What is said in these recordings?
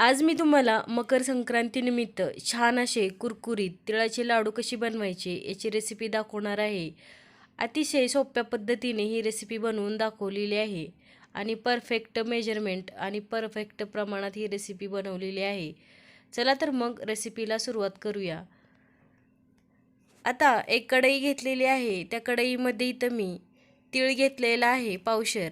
आज मी तुम्हाला मकर संक्रांतीनिमित्त छान असे कुरकुरीत तिळाचे लाडू कशी बनवायचे याची रेसिपी दाखवणार आहे. अतिशय सोप्या पद्धतीने ही रेसिपी बनवून दाखवलेली आहे आणि परफेक्ट मेजरमेंट आणि परफेक्ट प्रमाणात ही रेसिपी बनवलेली आहे. चला तर मग रेसिपीला सुरुवात करूया. आता एक कढई घेतलेली आहे. त्या कढईमध्ये इथं मी तीळ घेतलेला आहे पावशर.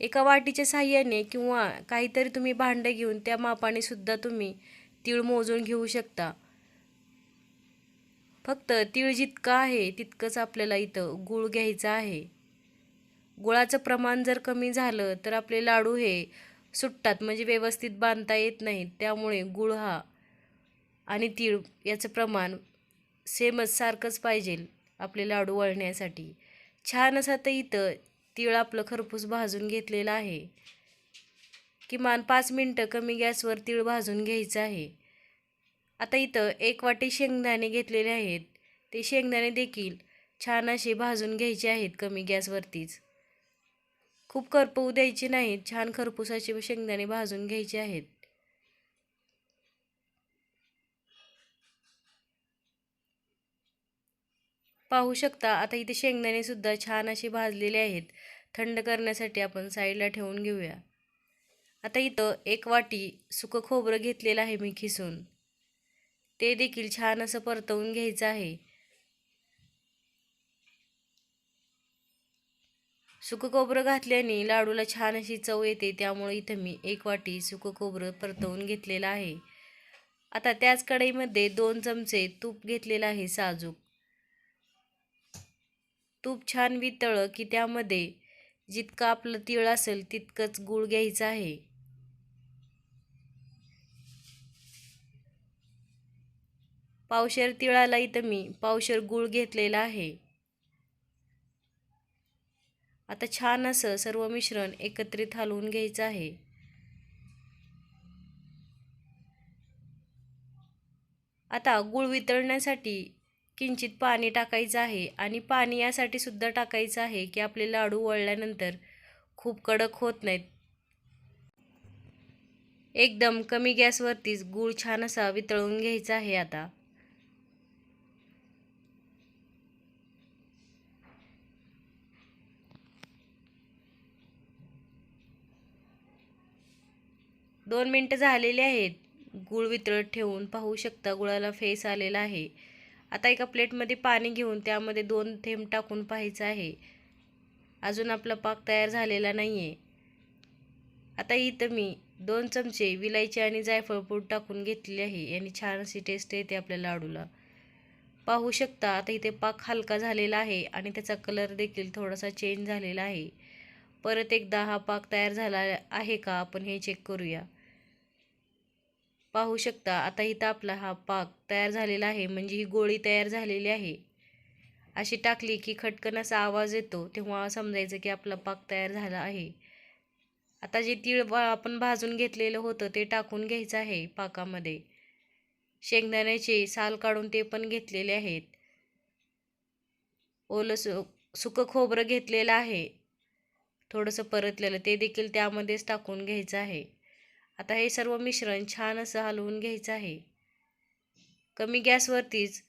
एका वाटीच्या साह्याने किंवा काहीतरी तुम्ही भांडं घेऊन त्या मापाने सुद्धा तुम्ही तीळ मोजून घेऊ शकता. फक्त तीळ जितकं आहे तितकंच आपल्याला इथं गूळ घ्यायचं आहे. गुळाचं प्रमाण जर कमी झालं तर आपले लाडू हे सुटतात म्हणजे व्यवस्थित बांधता येत नाहीत. त्यामुळे गुळ हा आणि तीळ याचं प्रमाण सेमच सारखंच पाहिजे आपले लाडू वळण्यासाठी. छान असं तर इथं तीळ आपलं खरपूस भाजून घेतलेलं आहे. किमान पाच मिनटं कमी गॅसवर तीळ भाजून घ्यायचं आहे. आता इथं एक वाटी शेंगदाणे घेतलेले आहेत. ते शेंगदाणे देखील छान असे भाजून घ्यायचे आहेत कमी गॅसवरतीच. खूप करपवू द्यायचे नाहीत छान खरपूसाचे शेंगदाणे भाजून घ्यायचे आहेत. पाहू शकता आता इथे शेंगदाणे सुद्धा छान असे भाजलेले आहेत. थंड करण्यासाठी आपण साईडला ठेवून घेऊया. आता इथं एक वाटी सुकं खोबरं घेतलेलं आहे मी खिसून. ते देखील छान असं परतवून घ्यायचं आहे. सुकं खोबरं घातल्याने लाडूला छान अशी चव येते त्यामुळे इथं मी एक वाटी सुकं खोबरं परतवून घेतलेलं आहे. आता त्याच कढईमध्ये दोन चमचे तूप घेतलेलं आहे साजूक. तूप छान वितळं की त्यामध्ये जितकं आपलं तीळ असेल तितकंच गूळ घ्यायचं आहे. पावशेर तिळाला इथं मी पावशेर गूळ घेतलेला आहे. आता छान असं सर्व मिश्रण एकत्रित हलवून घ्यायचं आहे. आता गूळ वितळण्यासाठी किंचित पाणी टाकायचं आहे आणि पाणी यासाठी सुद्धा टाकायचं आहे की आपले लाडू वळल्यानंतर खूप कडक होत नाहीत. एकदम कमी गॅसवरतीच गूळ छान असा वितळून घ्यायचा आहे आता. दोन मिनटं झालेली आहेत. गूळ वितळत ठेवून पाहू शकता गुळाला फेस आलेला आहे. आता एका प्लेटमध्ये पाणी घेऊन त्यामध्ये दोन थेंब टाकून पाहायचं आहे. अजून आपला पाक तयार झालेला नाही आहे आता इथं मी दोन चमचे विलायची आणि जायफळ पूड टाकून घेतलेली आहे. आणि छान अशी टेस्ट येते आपल्या लाडूला. पाहू शकता आता इथे पाक हलका झालेला आहे आणि त्याचा कलर देखील थोडासा चेंज झालेला आहे. परत एकदा हा पाक तयार झाला आहे का आपण हे चेक करूया. पाहू शकता. आता इथं आपला हा पाक तयार झालेला आहे. म्हणजे ही गोळी तयार झालेली आहे. अशी टाकली की खटकन असा आवाज येतो. तेव्हा समजायचं की आपला पाक तयार झाला आहे. आता जे तीळ आपण भाजून घेतलेलं होतं ते टाकून घ्यायचं आहे पाकामध्ये. शेंगदाण्याचे साल काढून ते पण घेतलेले आहेत. ओलं सु सुकं खोबरं घेतलेलं आहे. थोडंसं परतलेलं ते देखील त्यामध्येच टाकून घ्यायचं आहे. आता हे सर्व मिश्रण छान असं हलवून घ्यायचं आहे. कमी गॅसवरतीच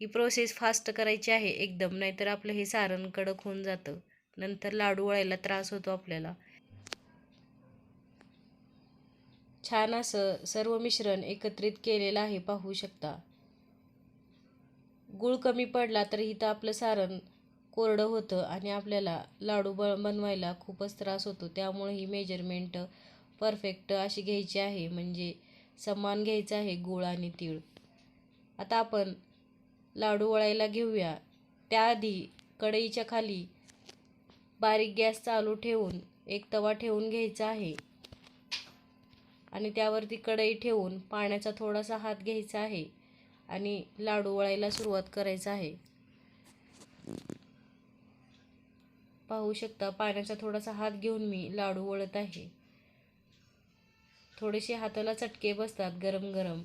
ही प्रोसेस फास्ट करायची आहे एकदम नाहीतर आपलं हे सारण कडक होऊन जातं. नंतर लाडू वळायला त्रास होतो आपल्याला. छान असं सर्व मिश्रण एकत्रित केलेलं आहे पाहू शकता. गूळ कमी पडला तर इथं आपलं सारण कोरडं होतं आणि आपल्याला लाडू ब बनवायला खूपच त्रास होतो. त्यामुळे ही मेजरमेंट परफेक्ट अशी घ्यायची आहे म्हणजे समान घ्यायचं आहे गूळ आणि तीळ. आता आपण लाडू वळायला घेऊया. त्याआधी कढईच्या खाली बारीक गॅस चालू ठेवून एक तवा ठेवून घ्यायचा आहे. आणि त्यावरती कढई ठेवून पाण्याचा थोडासा हात घ्यायचा आहे आणि लाडू वळायला सुरुवात करायचं आहे. पाहू शकता पाण्याचा थोडासा हात घेऊन मी लाडू वळत आहे. थोडेसे हाताला चटके बसतात गरम गरम.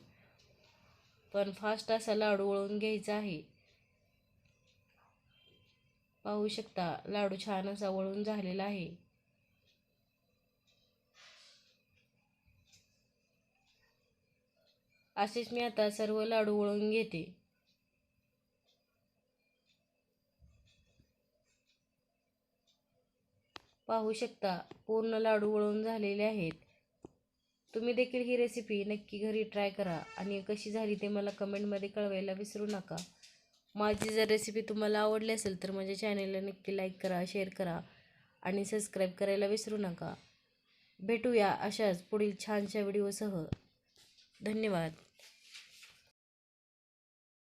पण फास्ट असा लाडू वळून घ्यायचा आहे. पाहू शकता लाडू छान असा वळून झालेला आहे. असेच मी आता सर्व लाडू वळून घेते. पाहू शकता पूर्ण लाडू वळून झालेले आहेत. तुम्ही देखील ही रेसिपी नक्की घरी ट्राय करा आणि कशी झाली ते मला कमेंटमध्ये कळवायला विसरू नका. माझी जर रेसिपी तुम्हाला आवडली असेल तर माझ्या चॅनेलला नक्की लाईक करा शेअर करा आणि सबस्क्राईब करायला विसरू नका. भेटूया अशाच पुढील छानशा व्हिडिओसह धन्यवाद.